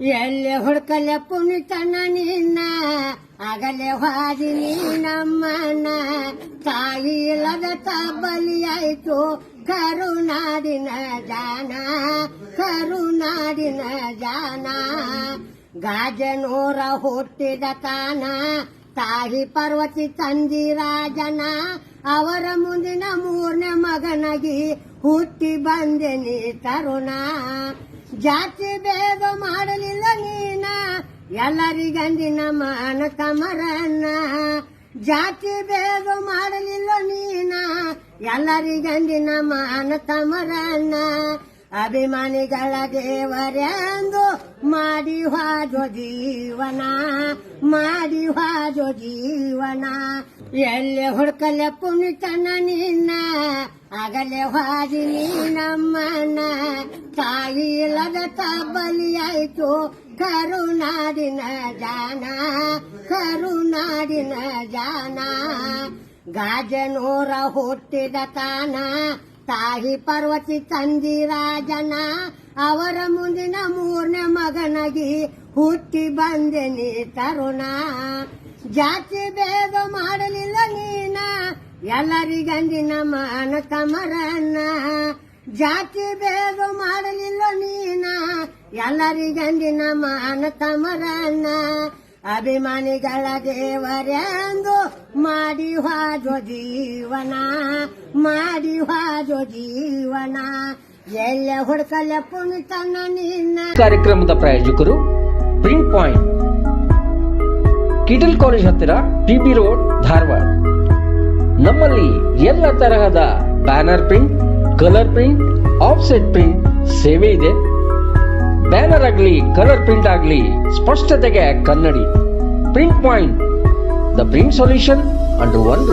ಎಲ್ಲಿ ಹುಡ್ಕಲೆ ಪುಣಿತನ ನಿನ್ನ ಆಗಲೇ ಹಾದಿ ನಮ್ಮನ ತಾಯಿ ಇಲ್ಲದ ಬಲಿಯಾಯ್ತು ಕರುನಾಡಿನ ಜಾನ ಕರುನಾಡಿನ ಜಾನ. ಗಾಜನೂರ ಹುಟ್ಟಿದ ತಾನ. ತಾಯಿ ಪಾರ್ವತಿ ತಂದಿರಾಜನ ಅವರ ಮುಂದಿನ ಮೂರನೇ ಮಗನಾಗಿ ಹುಟ್ಟಿ ಬಂದೆ ನೀ ತರುಣ. ಜಾತಿ ಭೇದ ಮಾಡಲಿಲ್ಲ ನೀನ ಎಲ್ಲರಿಗಂದಿನ ಮಾನ ಕಮರನ್ನ. ಜಾತಿ ಭೇದ ಮಾಡಲಿಲ್ಲ ನೀನ ಎಲ್ಲರಿಗಂದಿನ ಮಾನ ಕಮರನ್ನ. ಅಭಿಮಾನಿಗಳ ದೇವರೆಂದು ಮಾಡಿ ಹಾಜೋ ಜೀವನ ಮಾಡಿ ಹಾಜೋ ಜೀವನ. ಎಲ್ಲಿ ಹುಡ್ಕಲೆ ಪುಣಿತನ ನಿನ್ನ, ಅಗಲೆ ಹಾದಿ ನೀ ನಮ್ಮನ. ತಾಯಿ ಇಲ್ಲದ ಬಲಿಯಾಯ್ತು ಕರುನಾಡಿನ ಜಾನ ಕರುನಾಡಿನ ಜಾನ. ಗಾಜನೂರ ಹುಟ್ಟಿದ ತಾನ ತಾಯಿ ಪಾರ್ವತಿ ತಂದಿರಾಜನ ಅವರ ಮುಂದಿನ ಮೂರನೇ ಮಗನಾಗಿ ಹುಟ್ಟಿ ಬಂದೆ ನೀ ತರುಣ. ಜಾತಿ ಬೇಗ ಮಾಡಲಿಲ್ಲ ನೀನ ಎಲ್ಲರಿಗಂದಿನ ಮಾನ ಕಮರನ್ನ ಜಾತಿ ಬೇಗ ಮಾಡಲಿಲ್ಲ ನೀನ ಎಲ್ಲರಿಗಂದಿನ ಮಾನ ಕಮರನ್ನ ಅಭಿಮಾನಿಗಳ ದೇವರೆಂದು ಮಾಡಿ ಹಾಜೋ ಜೀವನ, ಮಾಡಿ ಹಾಜೋ ಜೀವನ. ಎಲ್ಲ ಹುಡ್ಕಲೆ ಪುಣಿತನ ನಿನ್ನ. ಕಾರ್ಯಕ್ರಮದ ಪ್ರಾಯೋಜಕರು ಪ್ರಿಂಟ್ ಪಾಯಿಂಟ್ ಕಿಟಲ್ ಕಾಲೇಜ್ ಹತ್ತಿರ ಟಿಬಿ ರೋಡ್ ಧಾರವಾಡ. ನಮ್ಮಲ್ಲಿ ಎಲ್ಲ ತರಹದ banner print, colour print, offset print ಸೇವೆ ಇದೆ. ಬ್ಯಾನರ್ ಆಗಲಿ ಕಲರ್ ಪ್ರಿಂಟ್ ಆಗಲಿ ಸ್ಪಷ್ಟತೆಗೆ ಕನ್ನಡಿ. Print point the print solution under one